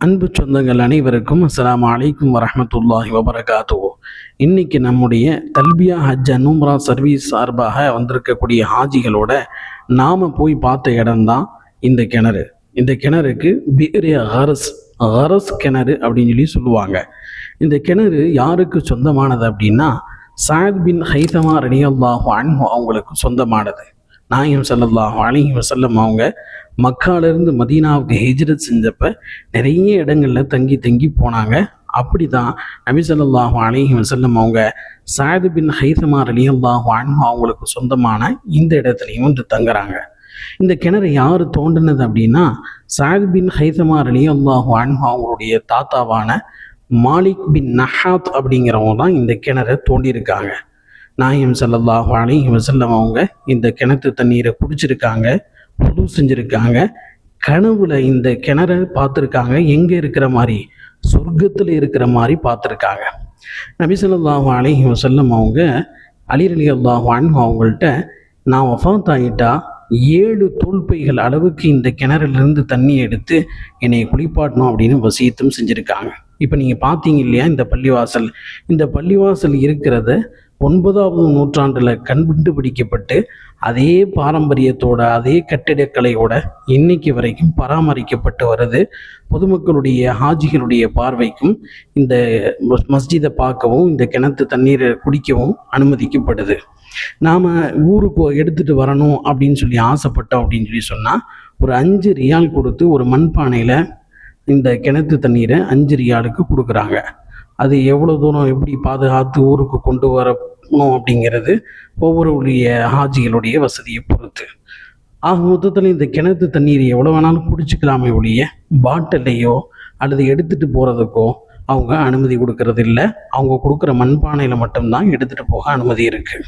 அன்பு சொந்தங்கள் அனைவருக்கும் அஸ்லாம் அலைக்கும் வரமத்துல்லாஹி வபரகாத்துஹு. இன்னைக்கு நம்முடைய தல்பியா ஹஜ் அனும்ரா சர்வீஸ் சார்பாக வந்திருக்கக்கூடிய ஹாஜிகளோட நாம் போய் பார்த்த இடம்தான் இந்த கிணறு. இந்த கிணறுக்கு பீரிய ஹரஸ் ஹரஸ் கிணறு அப்படின்னு சொல்லி சொல்லுவாங்க. இந்த கிணறு யாருக்கு சொந்தமானது அப்படின்னா சாயத் பின் ஹைதமா ரலியல்லாஹு அன்ஹு அவங்களுக்கு சொந்தமானது. நாயம் ஸல்லல்லாஹு அலைஹி வஸல்லம் அவங்க மக்காலேருந்து மதீனாவுக்கு ஹிஜ்ரத் செஞ்சப்ப நிறைய இடங்களில் தங்கி தங்கி போனாங்க. அப்படி தான் நபி ஸல்லல்லாஹு அலைஹி அவங்க சாயது பின் ஹைதமா ரலியல்லாஹு அன்ஹு அவங்களுக்கு சொந்தமான இந்த இடத்துலையும் வந்து தங்குறாங்க. இந்த கிணறு யார் தோண்டினது அப்படின்னா சாயது பின் ஹைதமா ரலியல்லாஹு அன்ஹு அவங்களுடைய தாத்தாவான மாலிக் பின் நஹாத் அப்படிங்கிறவங்க தான் இந்த கிணறை தோண்டியிருக்காங்க. நாயம் செல்லல்லாஹ் அலைஹி வஸல்லம் அவங்க இந்த கிணத்து தண்ணீரை குடிச்சிருக்காங்க புது செஞ்சுருக்காங்க. கனவுல இந்த கிணறை பார்த்துருக்காங்க. எங்கே இருக்கிற மாதிரி? சொர்க்கத்தில் இருக்கிற மாதிரி பார்த்துருக்காங்க. நபிசல்லாஹ் ஸல்லல்லாஹு அலைஹி அவங்க அலி அல்லாஹ் அன்ஹு அவங்கள்ட்ட நான் ஒஃபாத் ஆகிட்டா ஏழு தோல்பைகள் அளவுக்கு இந்த கிணறுலேருந்து தண்ணி எடுத்து என்னை குளிப்பாட்டணும் அப்படின்னு வசியத்தும் செஞ்சுருக்காங்க. இப்போ நீங்கள் பார்த்தீங்க இல்லையா இந்த பள்ளிவாசல்? இந்த பள்ளிவாசல் இருக்கிறத ஒன்பதாவது நூற்றாண்டில் கண்டுபிடிக்கப்பட்டு அதே பாரம்பரியத்தோட அதே கட்டிடக்கலையோட இன்னைக்கு வரைக்கும் பராமரிக்கப்பட்டு வருது. பொதுமக்களுடைய ஹாஜிகளுடைய பார்வைக்கும் இந்த மஸ்- மஸ்ஜிதை பார்க்கவும் இந்த கிணத்து தண்ணீரை குடிக்கவும் அனுமதிக்கப்படுது. நாம் ஊருக்கு எடுத்துகிட்டு வரணும் அப்படின்னு சொல்லி ஆசைப்பட்டோம் அப்படின்னு சொல்லி சொன்னால் ஒரு அஞ்சு ரியால் கொடுத்து ஒரு மண்பானையில் இந்த கிணத்து தண்ணீரை அஞ்சு ரியாலுக்கு கொடுக்குறாங்க. அது எவ்வளோ தூரம் எப்படி பாதுகாத்து ஊருக்கு கொண்டு வர வரணும் அப்படிங்கிறது ஒவ்வொருடைய ஹாஜிகளுடைய வசதியை பொறுத்து. ஆக மொத்தத்தில் இந்த கிணத்து தண்ணீர் எவ்வளோ வேணாலும் குடிச்சுக்கலாமே ஒழிய பாட்டிலையோ அல்லது எடுத்துகிட்டு போகிறதுக்கோ அவங்க அனுமதி கொடுக்கறது இல்லை அவங்க கொடுக்குற மண்பானையில் மட்டும்தான் எடுத்துகிட்டு போக அனுமதி இருக்குது